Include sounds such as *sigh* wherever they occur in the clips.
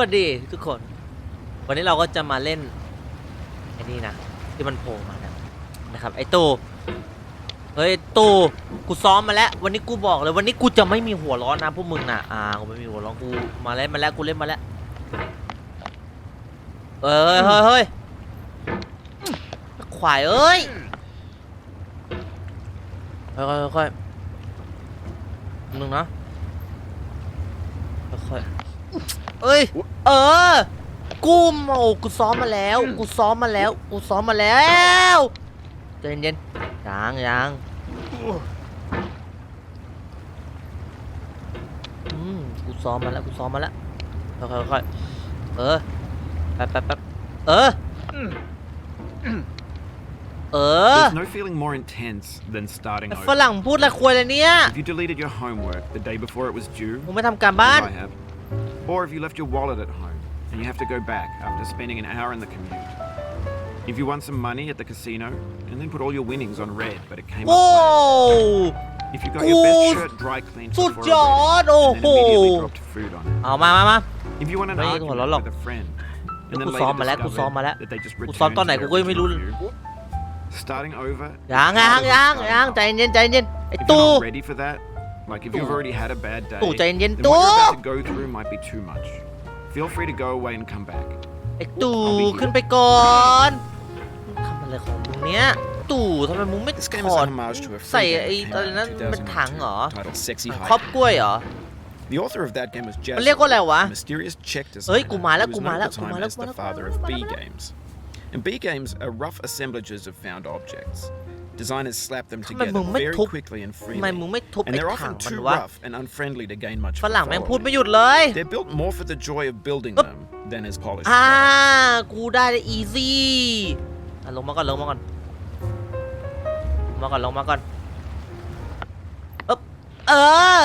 วัสดีทุกคน วันนี้เราก็จะมาเล่นไอ้นี่นะที่มันโผล่มานะนะครับไอ้ตู้เฮ้ยตู้กูซ้อมมาแล้ว วันนี้กูบอกเลยวันนี้กูจะไม่มีหัวร้อนนะพวกมึงนะอ่ากูไม่มีหัวร้อนกูมาเล่นมาแล้วกูเล่นมาแล้วเอ้ยเฮ้ยเฮ้ยขวายเอ้ยค่อยๆค่อยๆนึงนะค่อย เอ้ย เออ กูโอ้กูซ้อมมาแล้ว กูซ้อมมาแล้ว กูซ้อมมาแล้วใจเย็นๆยังยังอืมกูซ้อมมาแล้ว กูซ้อมมาแล้ว ค่อยๆๆเออ แป๊บแป๊บแป๊บเออ เออ There's no feeling more intense than starting ไอ้ฝ over. รั่งพูดอะไรควยเลยเนี่ย If you deleted your homework the day before it was due, มึงไม่ทำการบ้าน as I have, or if you left your wallet at home and you have to go back after spending an hour in the commute. If you won some money at the casino and then put all your winnings on red, but it came โอ้ up late. If you got your best Ooh, shirt dry cleaned สุด before ยอด a โอ้ wedding, โห and then immediately dropped food on it. เอามามามา If you won an Đấy, argument thôi, lắm. with a friend and then กู later ซ้อมมาแล้ว กูซ้อม discovered มาแล้ว that they just กูซ้อม returned ตอนไหน to กู their ก็ยังไม่รู้ original view. Starting over ยังยังยังยังใจเย็นใจเย็นไอ้ If ตู้ you're not ready for that, like if you've already had a bad day, ตู่ใจเย็น then ตู่ what you're about to go through might be too much. Feel free to go away and come back. ไอ้ตู่ขึ้นไปก่อนมึงทำอะไรของมึงเนี้ยตู่ทำไมมึงไม่ This game ถ is อ a ด homage to a ใส่ free ไอ้ game that อะไร came นั้น out in เป็นถังเหรอ 2002 titled Sexy ครอบ Hiking. กล้วยเหรอ The author of that game was มันเรียก Jasper, ว่าอะไรวะ a mysterious Czech เฮ้ย designer กูมาแล้ว who กู was มา known แล้ว at กู the มา time แล้ว as กูมา the แล้ว father of B games. And B games are rough assemblages of found objects. Designers slap them ทำไม together มึงไม่ very ทุบ quickly and ทำไม freely. มึงไม่ทุบ And ไอ้ they're ถัง often มัน too วะ rough and unfriendly to gain much ฝรั่ง from แม่งพูด following. ไม่หยุดเลย They're built more for the joy of building Up. them than as polished อ่า products. กูได้เลยอีซี่อะลงมาก่อน ลงมาก่อนลงมาก่อน ลงมาก่อนเอ๊บเออ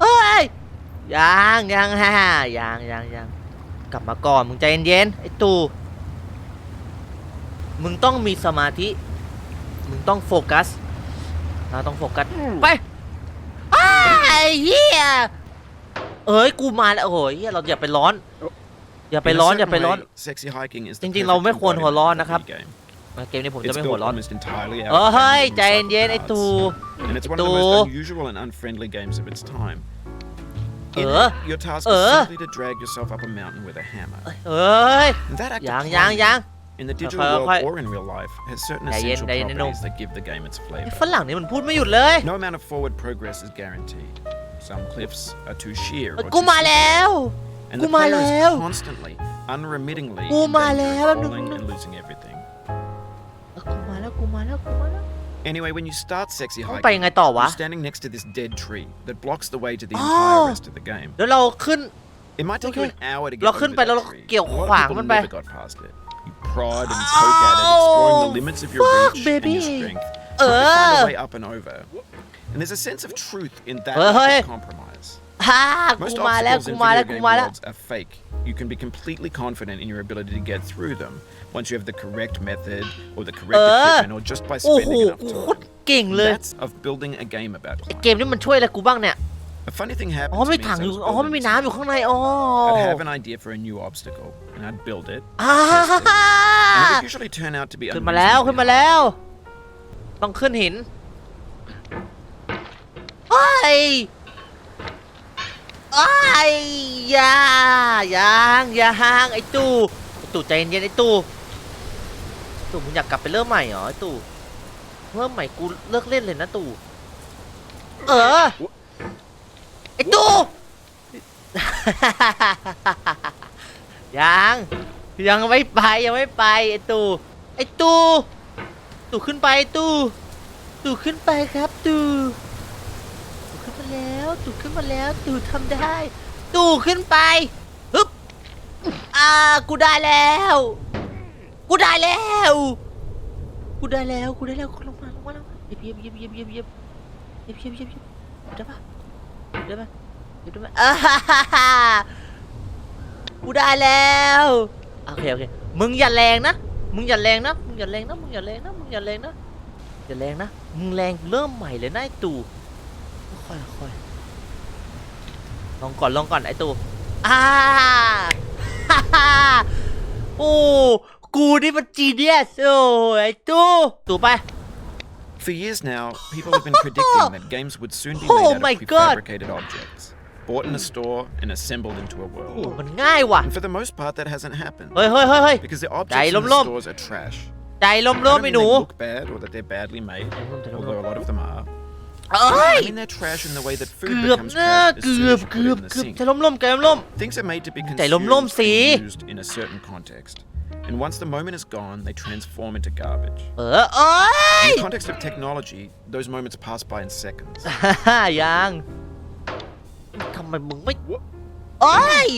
เอ้ยยังยังฮ่ายังยังยังกลับมาก่อน มึงใจเย็นๆไอ้ตู่มึงต้องมีสมาธิ มึงต้องโฟกัส เราต้องโฟกัส ไปอ้ายไอ้เหี้ยเอ้ย กูมาแล้ว โอ้โหเหี้ยเราอย่าไปร้อน อย่าไป In a ร้อน อย่า certain ไปร้อน way, Sexy hiking is จ the ริงๆ เรา perfect ไม่ควรหัวร้อน embodiment นะครับ of a game. เกมนี้ผมจะ It's ไม่หัว built ร้อน almost entirely เอ out อ of เฮ้ย random ใจเย็นๆไอ้ parts. ตู And it's one of the Ito. most unusual and unfriendly games of its time. In Uh. it, your task Uh. is simply to drag yourself up a mountain with a hammer. เอ้ย And that act ยัง of ยังยัง climbing, in the digital Khoai- world khoai. or in real life, has certain Đại yên, essential đại yên, đại properties that give the game its ไอ้ flavor. ฝรั่งนี่มันพูดไม่หยุดเลย No amount of forward progress is guaranteed. Some cliffs are too sheer เอ้ย or กู too มา steep, แล้ว and กู the มา player แล้ว is constantly, unremittingly in กูมา danger แล้ว of แป๊บนึง falling and losing everything. เอ้ยกูมาแล้ว กูมาแล้ว กูมาแล้ว Anyway, when you start Sexy ต้องไปยัง hiking, ไงต่อวะ you're standing next to this dead tree that blocks the way to the Oh. entire rest of the game. แล้วเราขึ้น It might take you an hour to get เราขึ้น over ไปแล้ว that เรา tree. เกี่ยว A lot of ขวาง people มันไป never got past it. You prod and poke at it, exploring the limits of your fuck, reach and your baby. strength, trying to find Uh. a way up and over. And there's a sense of truth in that Uh, lack hey. of compromise. ฮ่า กู Most มาแล้ว obstacles กู in มาแล้ว video กู game มาแล้ว worlds are fake. You can be completely confident in your ability to get through them once you have the correct method or the correct Uh. equipment or just by โอ้โห spending enough กูโคตร time. เก่งเลย That's of building a game about ไอ้ climbing. เกมนี้มันช่วยอะไรกูบ้างเนี่ย A funny thing happened อ๋อ to มี me ถัง as อ I ยู่ was อ๋อ building มันมี this น้ำอยู่ข้างใน อ๋อ I'd have an idea for a new obstacle, and I'd build it. อ่า And it would usually turn out to be ขึ้นมาแล้วขึ้น unreasonably มาแล้ว ต้องขึ้นหินโอ้ยโอ้ยอยาอยางอยางไอ้ตู่ไอ้ตู่ใจเย็นๆไอ้ตู่ตู่มึงอยากกลับไปเริ่มใหม่เหรอไอ้ตู่เริ่มใหม่กูเลิกเล่นเลยนะตู่เออไตู่ยังยังไม่ไปยังไม่ไปไอ้ตู่ไอ้ตู่ตู่ขึ้นไปตู่ตู่ขึ้นไปครับตู่ตู่ขึ้นมาแล้วตู่ขึ้นมาแล้วตู่ทำได้ ตู่ขึ้นไปฮึบอ่ากูได้แล้ว กูได้แล้ว กูได้แล้วกูได้แล้วลงมาลงมาลงมาเยียบเยียบเยียบเยียบเยียบเยียบเยียบเยียบเยียบได้ปะ ได้ปะได้ปะอ่าฮ่าฮ่าฮ่ากูได้แล้วโอเคโอเคมึงอย่าแรงนะมึงอย่าแรงนะมึงอย่าแรงนะมึงอย่าแรงนะมึงอย่าแรงนะอย่าแรงนะมึงแรงเริ่มใหม่เลยนะไอตู่ค่อยค่อยลองก่อนลองก่อนไอตู่อ่าฮ่าฮ่าโอ้กูนี่มันจีเนียสโอ้ยไอตู้ตู่ไป For years now, people have been predicting *laughs* that games would soon be Oh made out my of God. prefabricated objects, bought in a store and assembled into a โอ้ world. มันง่ายว่ะ And for the most part, that hasn't happened เฮ้ยเฮ้ยเฮ้ยเฮ้ย because the Dai objects in lom the lom. stores are trash. ใจล้ม I ล้ม don't ไอ้ mean หนู they look bad or that they're badly made, Dai lom, dai lom although a lom. lot of them are. เอ้ย I mean they're trash in the way that food เกือบ becomes นะ trash as เกื soon อบ as you put เกือบ it in the เกือบ sink. ใจล้มล้มใจล้มล้ม Things are made to be Dai lom lom consumed si. and used in a certain context. And once the moment is gone, they transform into garbage. เออเอ้ย In the context of technology, those moments pass by in seconds. ฮ่าฮ่ายังทำไมมึงไม่เอ้ย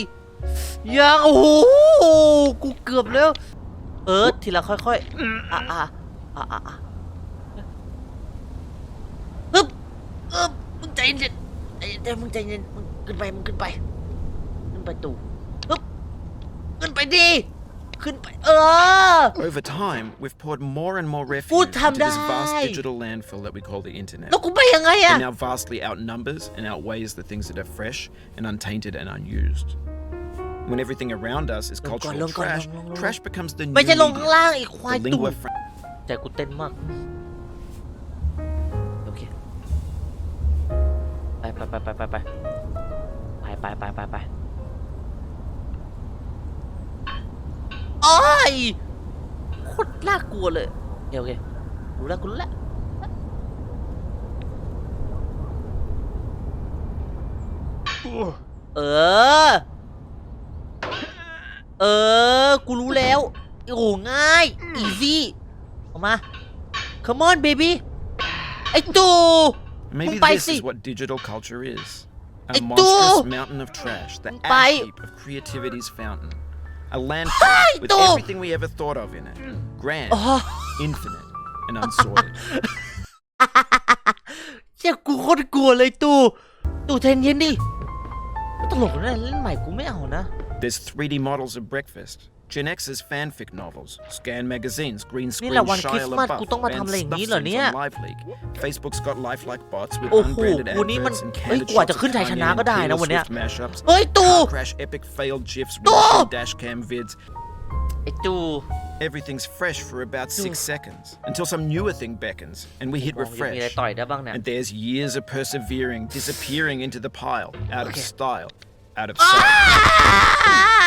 ยังโอ้โหกูเกือบแล้ว เออทีละค่อยๆอะอะอะอะอะ ฮึบมึงใจเย็นใจเย็นมึงใจเย็นมึงขึ้นไป มึงขึ้นไป ขึ้นไปตู่ฮึบขึ้นไปดิ ขึ้นไป เออ Over time, we've poured more and more refuge Food into this vast Hamdai. digital landfill that we call the internet. แล้วกูไปยังไงอะ It now vastly outnumbers and outweighs the things that are fresh and untainted and unused. When everything around us is Lông con, cultural lông con, trash, lông, lông, lông. trash becomes the new ไม่ใช่ลงข้าง medium, ล่างอีกควาย the ตู่ lingua franca. ใจกูเต้นมาก ไปไปไปไปไปไปไปไปไปไปไปโอ้ยโคตรน่ากลัวเลยโอเคโอเครู้แล้วกูรู้แล้วเออ เออ กูรู้แล้ว โอ้ง่าย อีซี่ออกมา come on baby ไอ้ตู่ Maybe Mumbai this si. is what digital culture is. A Ito! monstrous mountain of trash, the Mumbai. ash heap of creativity's fountain. A land Ay, with Ito! everything we ever thought of in it. Grand, อ๋อ infinite, and *laughs* unsorted. เจ้ากูโคตรกลัวเลยตู่ ตู่ใจเย็นดิตลกนะเล่นใหม่กูไม่เอานะ There's 3D models of breakfast. Gen X's fanfic novels, Scan magazines, green screen แหละวัน Shia คริสต์มาส LaBeouf, กูต้องมา and ทำอะไรอย่าง stuff นี้เหรอ scenes เนี่ย on Live Leak. Facebook's got lifelike bots with โอ้โห unbranded กูนี่มัน adverts and เฮ้ย candid กว่าจะ shots ขึ้น of ชัยช Kanye นะ and ก็ได้นะ Taylor วันเนี้ย Swift mashups, เฮ้ยตู่ car crash epic failed gifs, Ito! real dashcam vids. ไอ้ตู่ Everything's fresh for about six seconds until some newer thing beckons and we hit มองยังมีอะไร refresh. ต่อยได้บ้างเนี่ย And there's years of persevering disappearing into the pile, out of Okay. style, out of sight. อ้า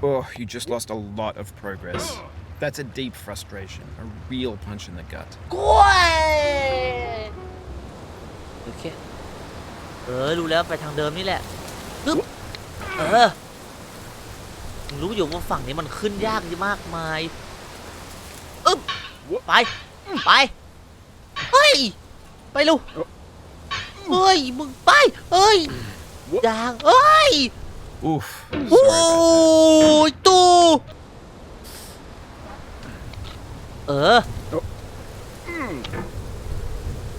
Oh, you just lost a lot of progress. That's a deep frustration, a real punch in the gut. กล้วยโอเค เออ รู้แล้วไปทางเดิมนี่แหละปึ๊บเออมึงรู้อยู่ว่าฝั่งนี้มันขึ้นยากมากมายอึ๊บไป ไป เฮ้ย ไปลูกเฮ้ย มึงไป เฮ้ยยางเฮ้ย Oof. โอ้ Sorry about ยตูเออ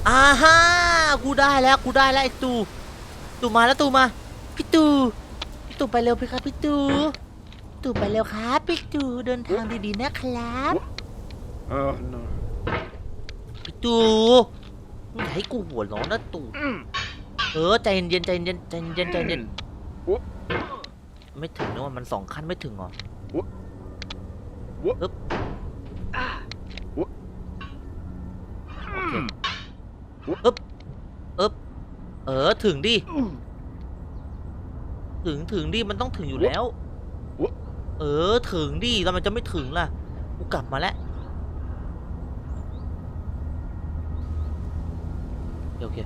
อ่าฮ่ากูได้แล้วกูได้แล้วไอ้ตูตูมาแล้วตูมาพี่ตูพี่ตูไปเร็วพี่ครับพี่ตูตูไปเร็วครับพี่ตูเดินทางดีๆนะครับ Oh no. พี่ตูมึงอย่าให้กูหัวร้อนนะตูเออใจเย็นๆใจเย็นๆใจเย็นๆใจเย็น ไม่ถึงนะว่ามันสองขั้นไม่ถึงเหรออึ๊บโอเคอึ๊บอึ๊บเออถึงดิ ถึงถึงดิมันต้องถึงอยู่แล้ว เออถึงดิแล้วมันจะไม่ถึงล่ะ กูกลับมาแล้วโอเค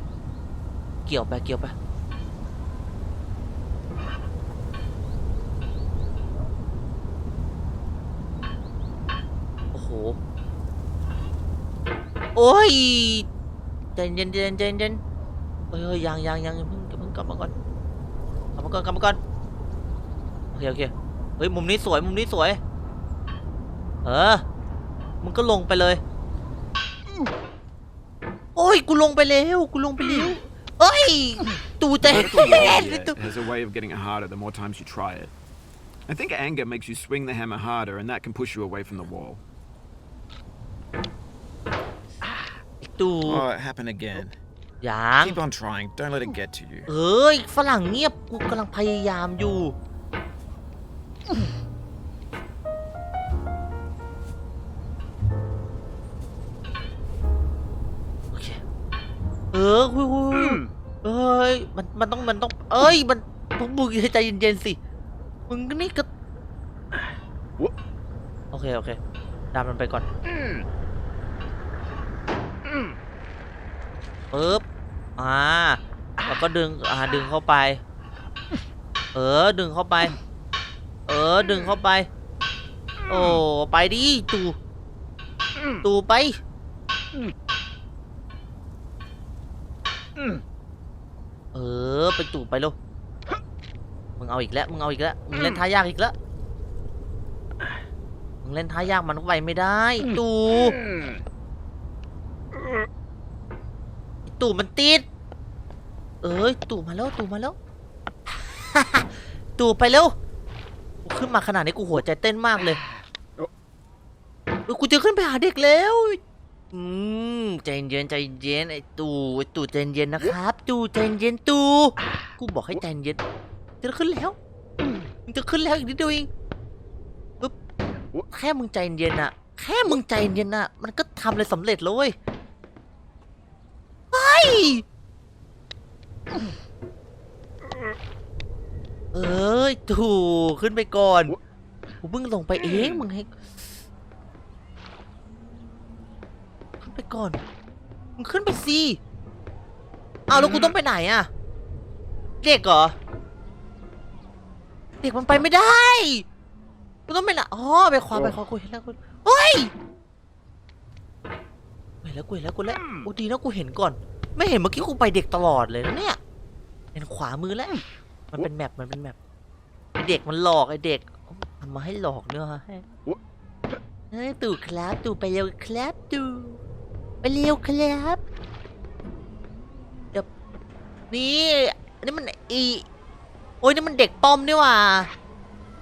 เกี่ยวไปเกี่ยวไป โอ้โอ้ยใจเย็นใจเย็นใจเย็นเฮ้ยเฮ้ยยังยังยังเพิ่งเพิ่งกลับมาก่อนกลับมาก่อนกลับมาก่อนโอเคโอเคเฮ้ยมุมนี้สวยมุมนี้สวย เออมึงก็ลงไปเลย โอ้ยกูลงไปแล้วกูลงไปแล้วเอ้ยตูใจ Vertical เย็น warfare ตู has a way of getting it harder the more times you try it. I think anger makes you swing the hammer harder, and that can push you away from the wall. ตู Oh, it happened again. ยัง Keep on trying. Don't let it get to you. เอ้ย ฝรั่งเงียบ กูกำลังพยายามอยู่ โอเค เออคุยคุยคุยเอ้ย มัน มันต้อง มันต้อง เอ้ย มันพวกมึงใจเย็นๆสิ มึงนี่ก็ โอเค โอเค ดามมันไปก่อน ปึ๊บอ่าแล้วก็ดึงอ่าดึงเข้าไป เออดึงเข้าไป เออดึงเข้าไป โอ้ไปดิตูตูไปเออไปตู่ไปเร็วมึงเอาอีกแล้วมึงเอาอีกแล้วมึงเล่นท่ายากอีกแล้วมึงเล่นท่ายากมันก็ไปไม่ได้ ตู่ ตู่มันติด เอ้ยตู่มาแล้วตู่มาแล้ว ตู่ไปเร็วขึ้นมาขนาดนี้กูหัวใจเต้นมากเลยเออกูจะขึ้นไปหาเด็กแล้วอืมใจเย็นใจเย็นไอ้ตู่ไอ้ตู่ใจเย็นนะครับ ตู่ใจเย็นตู่กูบอกให้ใจเย็นจะขึ้นแล้วมึงจะขึ้นแล้วอีกนิดเดียวเองปึ๊บแค่มึงใจเย็นอะแค่มึงใจเย็นอะมันก็ทำเลยสำเร็จแล้ว เว้ยไปเอ้ยตู่ขึ้นไปก่อนกูเพิ่งลงไปเองมึงให้ขึ้นไปก่อน มึงขึ้นไปสิเอาวแล้วกูต้องไปไหนอะเด็กเหรอ เด็กมันไปไม่ได้กูต้องไปไหนอ๋อไปขวาไปขวากูเห็นแล้วกูเฮ้ยกูเห็น แล้วกูเห็นแล้วกูแล้วโอ้ดีนะกูเห็นก่อน ไม่เห็นเมื่อกี้กูไปเด็กตลอดเลยนะเนี่ยเห็นขวามือแล้ว มันเป็นแมปมันเป็นแมปไอเด็กมันหลอกไอเด็กทำมาให้หลอกเนื้อะเฮ้ยตู่ครับตู่ไปเร็วครับตู่ไปเร็วครับเดี๋ยวนี่นนี้มันอีโอ้ยนี่มันเด็กปอมนี่หว่า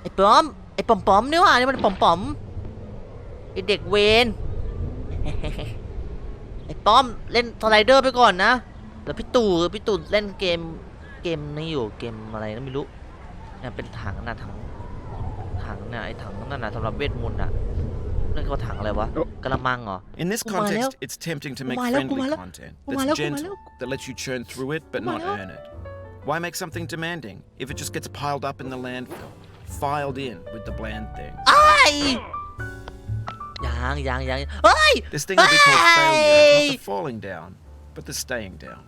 ไอ้ปอมไอ้ปอมปอมนี่หว่านี่มันปอมปอมไอ้เด็กเวน ป้อมเล่นสไลเดอร์ไปก่อนนะแล้วพี่ตู่พี่ตู่เล่นเกมเกมนี้อยู่เกมอะไรนะไม่รู้เนี่ยเป็นถังนะถังถังเนี่ยไอ้ถังนั่นนะสำหรับเวทมนต์อะนั่นก็ถังอะไรวะกระมังเหรอ In this Kumalo. context, it's tempting to make Kumalo, friendly kumalo. content Kumalo, that's gentle, kumalo. that lets you churn through it but not Kumalo. earn it. Why make something demanding if it just gets piled up in the landfill, filed in with the bland things? ไอ้ ยังยังยังเฮ้ย This thing will be called failure, not Hey! the falling down, but the staying down.